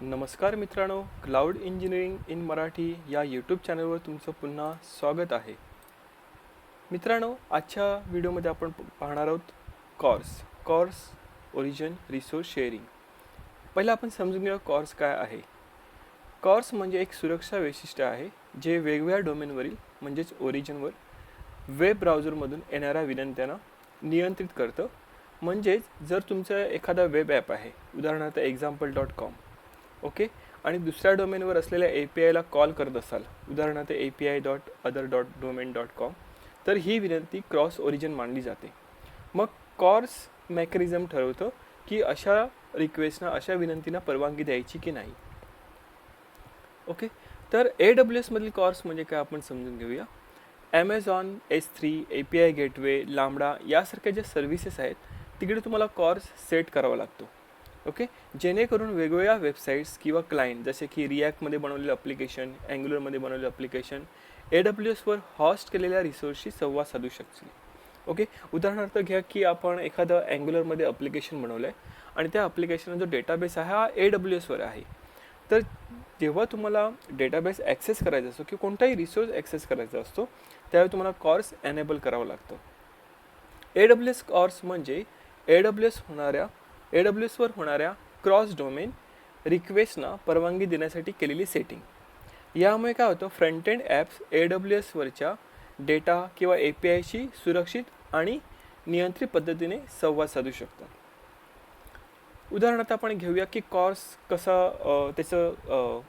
नमस्कार मित्रांनो cloud engineering in Marathi या यूट्यूब चॅनलवर तुमचं पुन्हा स्वागत आहे. मित्रांनो आजच्या व्हिडिओमध्ये आपण प- पाहणार आहोत CORS CORS origin resource sharing पहिलं आपण समजून घेऊया कॉर्स काय आहे. कॉर्स म्हणजे एक सुरक्षा वैशिष्ट्य आहे जे वेगवेगळ्या डोमेनवरील म्हणजेच ओरिजिनवर वेब ब्राउझरमधून येणाऱ्या विनंत्यांना नियंत्रित करतं. म्हणजेच जर तुमचं एखादा वेब ॲप आहे उदाहरणार्थ एक्झाम्पल डॉट कॉम ओके? आणि दुसऱ्या डोमेनवर असलेल्या ए पी आयला कॉल करत असाल उदाहरणार्थ A P I dot other dot domain dot com तर ही विनंती क्रॉस ओरिजिन मानली जाते. मग कॉर्स मेकॅनिझम ठरवतं की अशा रिक्वेस्टना अशा विनंतींना परवानगी द्यायची की नाही. ओके? तर ए डब्ल्यू एसमधील कॉर्स म्हणजे काय आपण समजून घेऊया. Amazon S three A P I gateway lambda यासारख्या ज्या सर्व्हिसेस आहेत तिकडे तुम्हाला कॉर्स सेट करावा लागतो. ओके? जेणेकरून वेगवेगळ्या वेबसाईट्स किंवा क्लायंट जसे की रिॲक्टमध्ये बनवलेलं अप्लिकेशन अँग्युलरमध्ये बनवलेलं अप्लिकेशन ए डब्ल्यू एसवर हॉस्ट केलेल्या रिसोर्सशी संवाद साधू शकतील. ओके? उदाहरणार्थ घ्या की आपण एखादं अँग्युलरमध्ये अप्लिकेशन बनवलं आहे आणि त्या अप्लिकेशनचा जो डेटाबेस आहे हा ए डब्ल्यू एसवर आहे. तर जेव्हा तुम्हाला डेटाबेस ॲक्सेस करायचा असतो किंवा कोणताही रिसोर्स ॲक्सेस करायचा असतो त्यावेळी तुम्हाला कॉर्स एनेबल करावं लागतं. ए डब्ल्यू एस कॉर्स म्हणजे ए डब्ल्यू एस होणाऱ्या ए डब्ल्यू एसवर होणाऱ्या क्रॉस डोमेन रिक्वेस्टना परवानगी देण्यासाठी केलेली सेटिंग यामुळे काय होतं? Front end apps A W एसवरच्या data किंवा ए पी आयशी सुरक्षित आणि नियंत्रित पद्धतीने संवाद साधू शकतात. उदाहरणार्थ आपण घेऊया की कॉर्स कसा त्याचं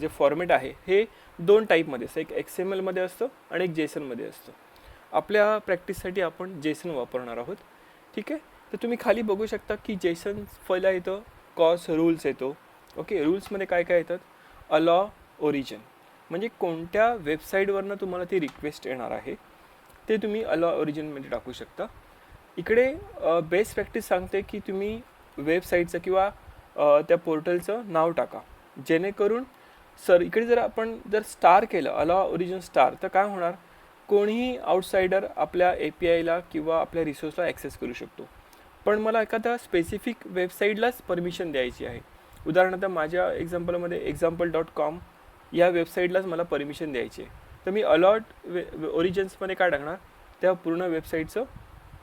जे फॉर्मॅट आहे हे दोन टाईपमध्ये असतं. एक एक्स एम एलमध्ये असतं आणि एक जेसनमध्ये असतं. आपल्या प्रॅक्टिससाठी आपण जेसन वापरणार आहोत. ठीक आहे? तर तुम्ही खाली बघू शकता की जेसन फला येतं कॉस रूल्स येतो ओके रूल्समध्ये काय काय येतात? अलॉ ओरिजिन म्हणजे कोणत्या वेबसाईटवरनं तुम्हाला ती रिक्वेस्ट येणार आहे ते तुम्ही अलॉ ओरिजिनमध्ये टाकू शकता. इकडे बेस्ट प्रॅक्टिस सांगते की तुम्ही वेबसाईटचं किंवा त्या पोर्टलचं नाव टाका. जेणेकरून सर इकडे जर आपण जर स्टार केलं अला ओरिजिन स्टार तर काय होणार? कोणीही आउटसाइडर आपल्या ए पी आयला किंवा आपल्या रिसोर्सला ॲक्सेस करू शकतो. पण मला एखाद्या स्पेसिफिक वेबसाईटलाच परमिशन द्यायची आहे. उदाहरणार्थ माझ्या एक्झाम्पलमध्ये एक्झाम्पल डॉट कॉम या वेबसाईटलाच मला परमिशन द्यायची आहे. तर मी अलॉट वे ओरिजिन्समध्ये काय टाकणार? त्या पूर्ण वेबसाईटचं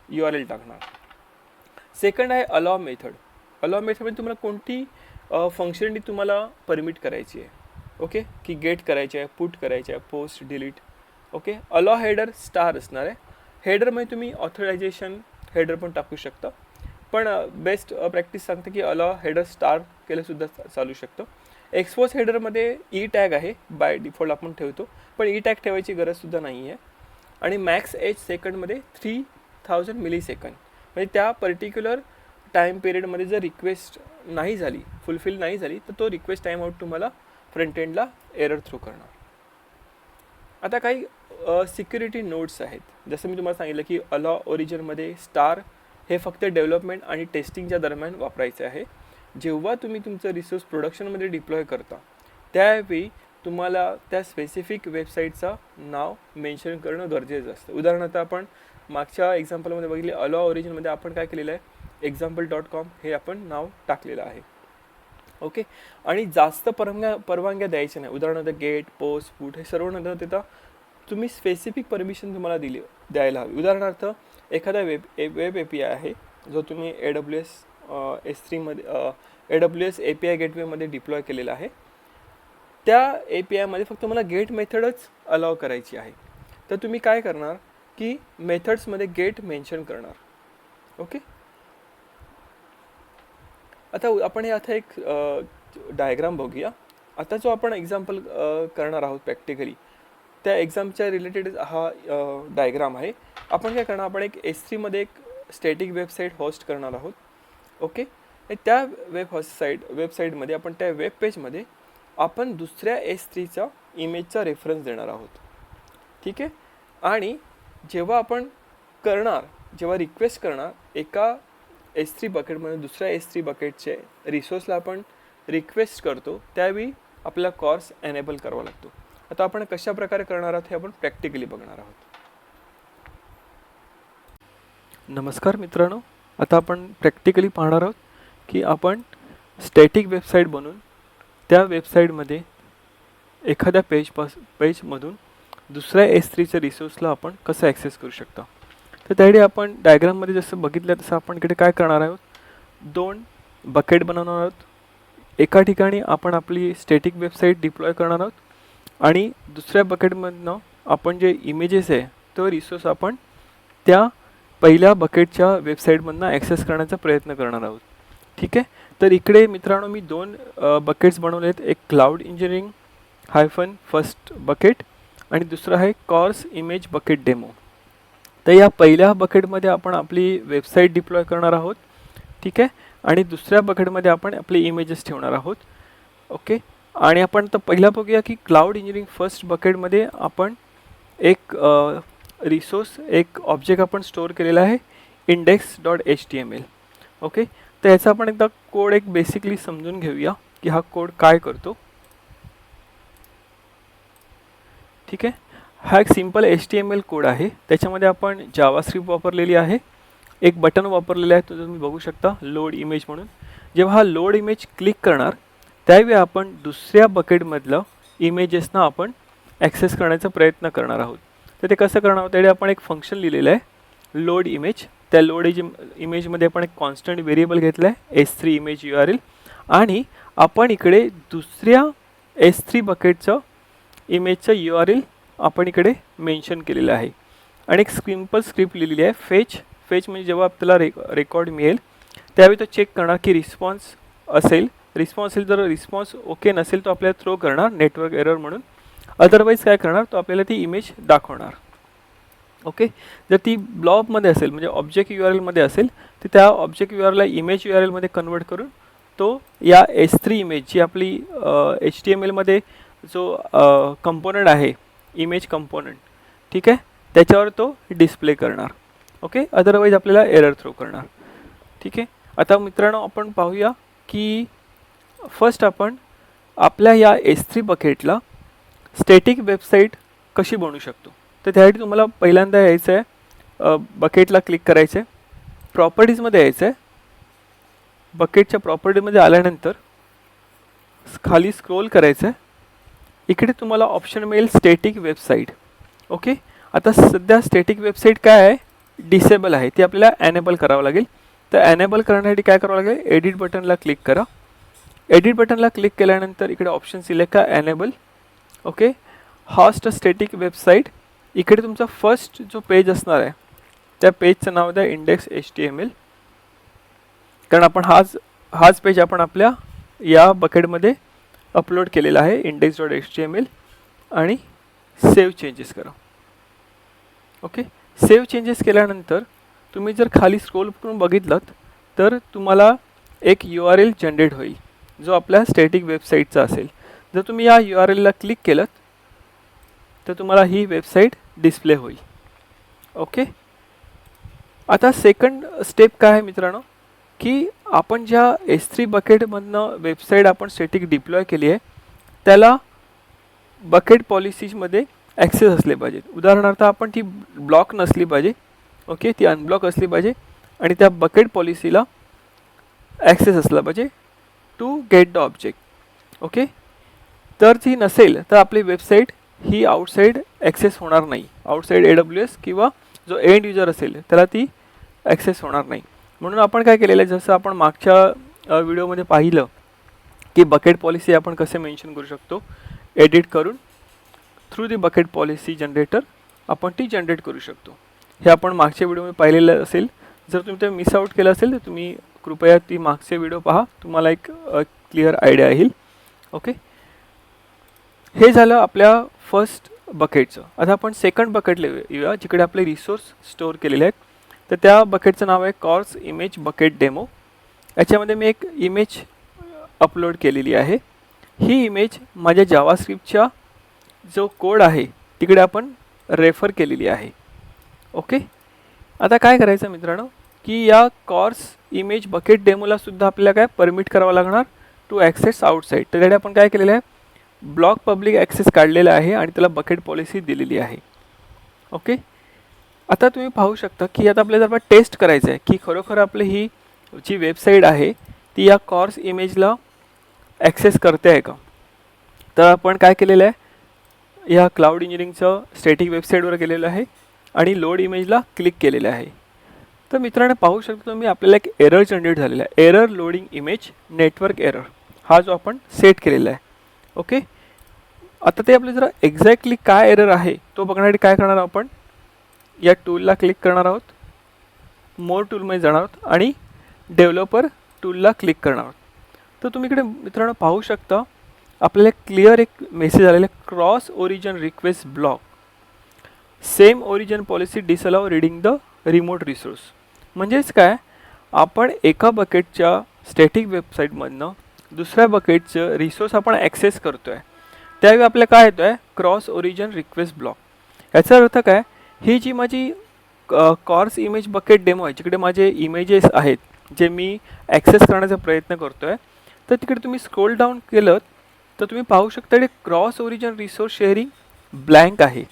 यू आर एल टाकणार. सेकंड आहे अलॉ मेथड अलॉ मेथडमध्ये तुम्हाला कोणती फंक्शनलिटी तुम्हाला परमिट करायची आहे. ओके की गेट करायची आहे पुट करायची आहे post delete okay allow header star असणार आहे. हेडरमध्ये तुम्ही ऑथरायझेशन हेडर पण टाकू शकता. पण बेस्ट प्रॅक्टिस सांगते की अलॉ हेडर स्टार केलंसुद्धा चा- चालू शकतं. एक्सपोज हेडरमध्ये ई टॅग आहे बाय डिफॉल्ट आपण ठेवतो पण e ई टॅग ठेवायची गरजसुद्धा नाही आहे आणि मॅक्स एच सेकंडमध्ये थ्री थाउजंड मिली सेकंड म्हणजे त्या पर्टिक्युलर टाईम पिरियडमध्ये जर रिक्वेस्ट नाही झाली फुलफिल नाही झाली तर तो रिक्वेस्ट टाईम आउट तुम्हाला फ्रंट एंडला एरर थ्रू करणार. आता काही सिक्युरिटी नोट्स आहेत. जसं मी तुम्हाला सांगितलं की अलॉ ओरिजिनमध्ये स्टार हे फक्त डेव्हलपमेंट आणि टेस्टिंगच्या दरम्यान वापरायचे आहे. जेव्हा तुम्ही तुमचं रिसोर्स प्रोडक्शनमध्ये डिप्लॉय करता त्यावेळी तुम्हाला त्या स्पेसिफिक वेबसाईटचं नाव मेन्शन करणं गरजेचं असतं. उदाहरणार्थ आपण मागच्या एक्झाम्पलमध्ये बघितले अलॉ ओरिजिनमध्ये आपण काय केलेलं आहे? एक्झाम्पल डॉट कॉम हे आपण नाव टाकलेलं आहे. ओके आणि जास्त परवानग्या परवानग्या द्यायच्या नाही. उदाहरणार्थ गेट पोस्ट फूट हे सर्व न देता तुम्ही स्पेसिफिक परमिशन तुम्हाला दिली द्यायला हवी. उदाहरणार्थ एखादा web A web A P I आहे जो तुम्ही A W S S थ्रीमध्ये A W S A P I गेटवेमध्ये deploy केलेला आहे. त्या ए पी आयमध्ये फक्त मला गेट मेथडच अलाव करायची आहे. तर तुम्ही काय करणार की मेथड्समध्ये गेट मेन्शन करणार. ओके आता आपण हे आता एक डायग्राम बघूया. आता जो आपण एक्झाम्पल करणार आहोत प्रॅक्टिकली त्या एक्झामच्या रिलेटेड हा डायग्राम आहे. आपण काय करणार आपण एक एस थ्रीमध्ये एक स्टॅटिक वेबसाईट होस्ट करणार आहोत. ओके आणि त्या वेब होस्ट साईट वेबसाईटमध्ये आपण त्या वेब पेजमध्ये आपण दुसऱ्या एस थ्रीचा इमेजचा रेफरन्स देणार आहोत. ठीक आहे? आणि जेव्हा आपण करणार जेव्हा रिक्वेस्ट करणार एका एस थ्री बकेटमध्ये दुसऱ्या एस थ्री बकेटचे रिसोर्सला आपण रिक्वेस्ट करतो त्यावेळी आपला कॉर्स एनेबल करावा लागतो. आता आपण कशा प्रकारे करणार आहोत हे आपण प्रॅक्टिकली बघणार आहोत. नमस्कार मित्रांनो आता आपण प्रॅक्टिकली पाहणार आहोत की आपण स्टॅटिक वेबसाईट बनवून त्या वेबसाईटमध्ये एखाद्या पेजपास पेजमधून दुसऱ्या एस थ्रीच्या रिसोर्सला आपण कसं ॲक्सेस करू शकता. तर त्यासाठी आपण डायग्राममध्ये जसं बघितलं तसं आपण इकडे काय करणार आहोत? दोन बकेट बनवणार आहोत. एका ठिकाणी आपण आपली स्टॅटिक वेबसाईट डिप्लॉय करणार आहोत. आणि दुसऱ्या बकेटमधनं आपण जे इमेजेस आहे तो रिसोर्स आपण त्या पहिल्या बकेटच्या वेबसाईटमधनं ॲक्सेस करण्याचा प्रयत्न करणार आहोत. ठीक आहे? तर इकडे मित्रांनो मी दोन बकेट्स बनवले आहेत एक cloud engineering hyphen first bucket आणि दुसरं आहे कॉर्स इमेज बकेट डेमो तर या पहिल्या बकेटमध्ये आपण आपली वेबसाईट डिप्लॉय करणार आहोत. ठीक आहे? आणि दुसऱ्या बकेटमध्ये आपण आपले इमेजेस ठेवणार आहोत. ओके? आणि आपण तर पहिला बघूया की क्लाउड इंजिनिअरिंग फर्स्ट बकेटमध्ये आपण एक रिसोर्स एक ऑब्जेक्ट आपण स्टोअर केलेला आहे index dot H T M L okay तर याचा आपण एकदा कोड एक बेसिकली समजून घेऊया की हा कोड काय करतो. ठीक आहे? हा एक simple H T M L code आहे. त्याच्यामध्ये आपण जावास्क्रिप्ट वापरलेली आहे. एक बटन वापरलेलं आहे तो तुम्ही बघू शकता लोड इमेज म्हणून. जेव्हा हा लोड इमेज क्लिक करणार त्यावेळी आपण दुसऱ्या बकेटमधलं इमेजेसना आपण ॲक्सेस करण्याचा प्रयत्न करणार आहोत. तर ते कसं करणार आहोत? त्यावेळी आपण एक फंक्शन लिहिलेलं आहे लोड इमेज त्या लोड इज इमेजमध्ये आपण एक कॉन्स्टंट व्हेरिएबल घेतलं आहे S three image U R L आणि आपण इकडे दुसऱ्या एस थ्री बकेटचं इमेजचं यू आर एल आपण इकडे मेन्शन केलेलं आहे. आणि एक सिंपल स्क्रिप्ट लिहिलेली आहे फेच फेच म्हणजे जेव्हा आपल्याला रेक रेकॉर्ड मिळेल त्यावेळी तो चेक करणार की रिस्पॉन्स असेल. रिस्पॉन्स असेल जर रिस्पॉन्स ओके नसेल तो आपल्याला थ्रो करणार नेटवर्क एरर म्हणून. अदरवाईज काय करणार? तो आपल्याला ती इमेज दाखवणार. ओके जर ती ब्लॉबमध्ये असेल म्हणजे ऑब्जेक्ट यू आर एलमध्ये असेल तर त्या ऑब्जेक्ट यू आर एलला इमेज यू आर एलमध्ये कन्वर्ट करून तो या एस थ्री इमेज जी आपली एच टी एम एलमध्ये जो कंपोनंट आहे इमेज कंपोनंट ठीक आहे? त्याच्यावर तो डिस्प्ले करणार. ओके अदरवाईज आपल्याला एरर थ्रो करणार. ठीक आहे? आता मित्रांनो आपण पाहूया की फर्स्ट आपण आपल्या या एस थ्री बकेटला स्टॅटिक वेबसाईट कशी बनवू शकतो? तर त्यासाठी तुम्हाला पहिल्यांदा यायचं आहे बकेटला क्लिक करायचं आहे प्रॉपर्टीजमध्ये यायचं आहे बकेटच्या प्रॉपर्टीमध्ये आल्यानंतर खाली स्क्रोल करायचं आहे इकडे तुम्हाला ऑप्शन मिळेल स्टॅटिक वेबसाईट ओके आता सध्या स्टॅटिक वेबसाईट काय आहे? डिसेबल आहे. ती आपल्याला ॲनेबल करावं लागेल. तर ॲनेबल करण्यासाठी काय करावं लागेल? एडिट बटनला क्लिक करा. एडिट बटनला क्लिक केल्यानंतर इकडे ऑप्शन सिलेक्ट करा enable okay host static website इकडे तुमचा फर्स्ट जो पेज असणार आहे त्या पेजचं नाव द्या index H T M L कारण आपण हाच हाच पेज आपण आपल्या या बकेटमध्ये अपलोड केलेला आहे index dot H T M L आणि सेव्ह चेंजेस करा. ओके सेव्ह चेंजेस केल्यानंतर तुम्ही जर खाली स्क्रोल करून बघितलं तर तुम्हाला एक यू आर एल जनरेट होईल. जो आपल्या स्टॅटिक वेबसाईटचा असेल. जर तुम्ही या यू आर एलला क्लिक केलं तर तुम्हाला ही वेबसाईट डिस्प्ले होईल. ओके आता सेकंड स्टेप काय आहे मित्रांनो? की आपण ज्या एस थ्री बकेटमधनं वेबसाईट आपण स्टॅटिक डिप्लॉय केली आहे त्याला बकेट पॉलिसीजमध्ये ॲक्सेस असले पाहिजे उदाहरणार्थ आपण ती ब्लॉक नसली पाहिजे. ओके ती अनब्लॉक असली पाहिजे. आणि त्या बकेट पॉलिसीला ॲक्सेस असला पाहिजे. To get the object okay तर ती नसेल तर आपली वेबसाईट ही आउटसाईड ॲक्सेस होणार नाही. आउटसाईड ए डब्ल्यू एस किंवा जो एंड युजर असेल त्याला ती ॲक्सेस होणार नाही. म्हणून आपण काय केलेलं आहे जसं आपण मागच्या व्हिडिओमध्ये पाहिलं की बकेट पॉलिसी आपण कसे मेन्शन करू शकतो एडिट करून through the bucket policy generator आपण ती जनरेट करू शकतो. हे आपण मागच्या व्हिडिओमध्ये पाहिलेलं असेल. जर तुम्ही ते मिस आउट केलं असेल तर तुम्ही कृपया ती मागचे व्हिडिओ पहा. तुम्हाला एक क्लिअर आयडिया येईल. ओके हे झालं आपल्या फर्स्ट बकेटचं आता आपण सेकंड बकेटला येऊया जिकडे आपले रिसोर्स स्टोअर केलेले आहेत. तर त्या बकेटचं नाव आहे कॉर्स इमेज बकेट डेमो याच्यामध्ये मी एक इमेज अपलोड केलेली आहे. ही इमेज माझ्या जावास्क्रिप्टच्या जो कोड आहे तिकडे आपण रेफर केलेली आहे. ओके आता काय करायचं मित्रांनो? की या कॉर्स इमेज बकेट डेमोला सुद्धा आपल्याला काय परमिट करावं लागणार? टू ॲक्सेस आउटसाईड त्यासाठी आपण काय केलेलं आहे? ब्लॉक पब्लिक ॲक्सेस काढलेला आहे आणि त्याला बकेट पॉलिसी दिलेली आहे. ओके आता तुम्ही पाहू शकता की आता आपल्याला जर टेस्ट करायचं आहे की खरोखर आपली ही जी वेबसाईट आहे ती या कॉर्स इमेजला ॲक्सेस करते आहे का? तर आपण काय केलेलं आहे? या क्लाउड इंजिनिअरिंगचं स्टॅटिक वेबसाईटवर गेलेलं आहे आणि लोड इमेजला क्लिक केलेलं आहे. तर मित्रांनो पाहू शकतो तुम्ही आपल्याला एक एरर जनरेट झालेला आहे. Error loading image network error हा जो आपण सेट केलेला आहे. ओके आता ते आपलं जरा एक्झॅक्टली काय एरर आहे तो बघण्यासाठी काय करणार आहोत आपण? या टूलला क्लिक करणार आहोत. मोर टूलमध्ये जाणार आहोत. आणि डेव्हलपर टूलला क्लिक करणार आहोत. तर तुम्ही इकडे मित्रांनो पाहू शकता आपल्याला क्लिअर एक मेसेज आलेला आहे. Cross origin request block same origin policy disallow reading the remote resource म्हणजेच काय? आपण एका बकेटच्या स्टॅटिक वेबसाईटमधनं दुसऱ्या बकेटचं रिसोर्स आपण ॲक्सेस करतो आहे त्यावेळी आपल्या काय येतो आहे क्रॉस ओरिजिन रिक्वेस्ट ब्लॉक याचा अर्थ काय? ही जी माझी कॉर्स इमेज बकेट डेमो आहे जिकडे माझे इमेजेस आहेत जे मी ॲक्सेस करण्याचा प्रयत्न करतो आहे तर तिकडे तुम्ही स्क्रोल डाऊन केलं तर तुम्ही पाहू शकता इकडे cross origin resource sharing blank आहे.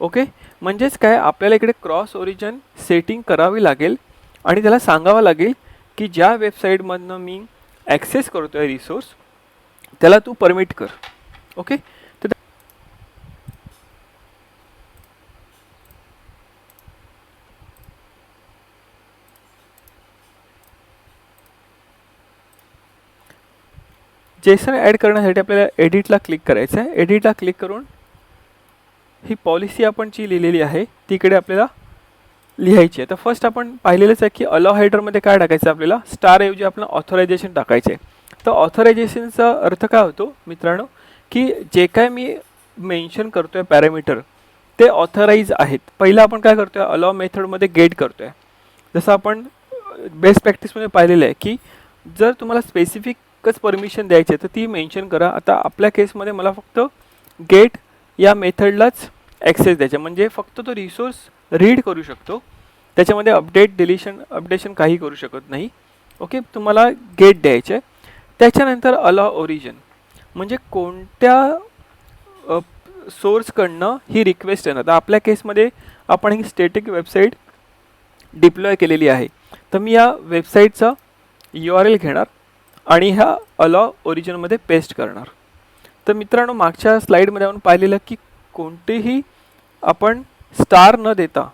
ओके? म्हणजेच काय? आपल्याला इकडे क्रॉस ओरिजन सेटिंग करावी लागेल आणि त्याला सांगावं लागेल की ज्या वेबसाईटमधनं मी ॲक्सेस करतो आहे रिसोर्स त्याला तू परमिट कर. ओके? तर जेसन ॲड करण्यासाठी आपल्याला एडिटला क्लिक करायचं आहे एडिटला क्लिक करून ही पॉलिसी आपण जी लिहिलेली आहे तिकडे आपल्याला लिहायची आहे. तर फर्स्ट आपण पाहिलेलंच आहे की अलॉ हायडरमध्ये काय टाकायचं आपल्याला? स्टारऐवजी आपलं ऑथोरायझेशन टाकायचं आहे तर ऑथोरायझेशनचा अर्थ काय होतो मित्रांनो? की जे काय मी मेन्शन करतो आहे पॅरामीटर ते ऑथराईज आहेत. पहिलं आपण काय करतो आहे अलॉ मेथडमध्ये गेट करतो आहे जसं आपण बेस्ट प्रॅक्टिसमध्ये पाहिलेलं आहे की जर तुम्हाला स्पेसिफिकच परमिशन द्यायची आहे तर ती मेन्शन करा. आता आपल्या केसमध्ये मला फक्त गेट या मेथडलाच ॲक्सेस द्यायचा. म्हणजे फक्त तो रिसोर्स रीड करू शकतो. त्याच्यामध्ये अपडेट डिलिशन अपडेशन काही करू शकत नाही. ओके तुम्हाला गेट द्यायचे. त्याच्यानंतर अला ओरिजिन म्हणजे कोणत्या सोर्सकडनं ही रिक्वेस्ट येणार? तर आपल्या केसमध्ये आपण ही स्टेटिक वेबसाईट डिप्लॉय केलेली आहे. तर मी या वेबसाईटचा यू आर एल घेणार आणि ह्या अलॉ ओरिजिनमध्ये पेस्ट करणार. तर मित्रांनो मागच्या स्लाईडमध्ये आपण पाहिलेलं की कोणतेही आपण स्टार न देता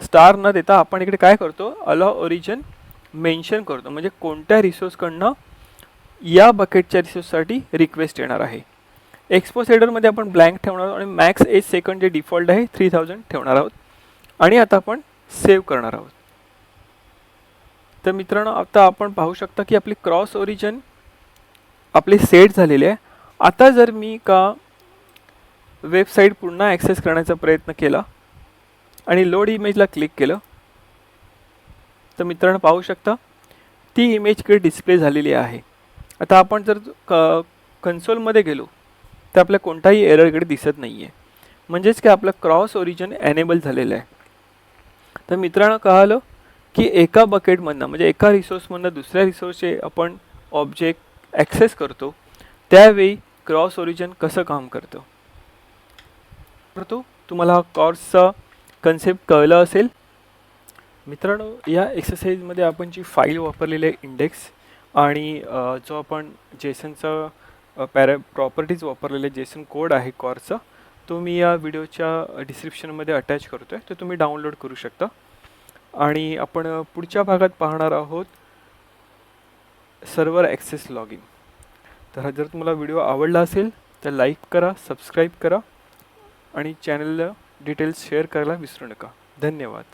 स्टार न देता आपण इकडे काय करतो? अलॉ ओरिजन मेन्शन करतो. म्हणजे कोणत्या रिसोर्सकडनं या बकेटच्या रिसोर्ससाठी रिक्वेस्ट येणार आहे? एक्सपो सेडरमध्ये आपण ब्लँक ठेवणार आहोत आणि मॅक्स एज सेकंड जे डिफॉल्ट आहे थ्री थाउजंड ठेवणार आहोत. आणि आता आपण सेव्ह करणार आहोत. तर मित्रांनो आता आपण पाहू शकता की आपली क्रॉस ओरिजन आपले सेट झालेले आहे. आता जर मी का वेबसाईट पुन्हा ॲक्सेस करण्याचा प्रयत्न केला आणि लोड इमेजला क्लिक केलं तर मित्रांनो पाहू शकता ती इमेज इकडे डिस्प्ले झालेली आहे. आता आपण जर क कन्सोलमध्ये गेलो तर आपल्या कोणताही एरर इकडे दिसत नाही आहे म्हणजेच की आपलं क्रॉस ओरिजिन एनेबल झालेलं आहे. तर मित्रांनो कळालं की एका बकेटमधनं म्हणजे एका रिसोर्समधनं दुसऱ्या रिसोर्सचे आपण ऑब्जेक्ट ॲक्सेस करतो त्यावेळी क्रॉस ओरिजन कसं काम करतं? परंतु तुम्हाला हा कॉर्सचा कन्सेप्ट कळलं असेल. मित्रांनो या एक्सरसाइजमध्ये आपण जी फाईल वापरलेली आहे इंडेक्स आणि जो आपण जेसनचा पॅरा प्रॉपर्टीज वापरलेले जेसन कोड आहे कॉर्सचा तो मी या व्हिडिओच्या डिस्क्रिप्शनमध्ये अटॅच करतो आहे तो तुम्ही डाउनलोड करू शकता. आणि आपण पुढच्या भागात पाहणार आहोत सर्वर ॲक्सेस लॉग इन तर जर तुम्हाला व्हिडिओ आवडला असेल तर लाईक करा सबस्क्राईब करा आणि चॅनलला डिटेल्स शेअर करायला विसरू नका. धन्यवाद.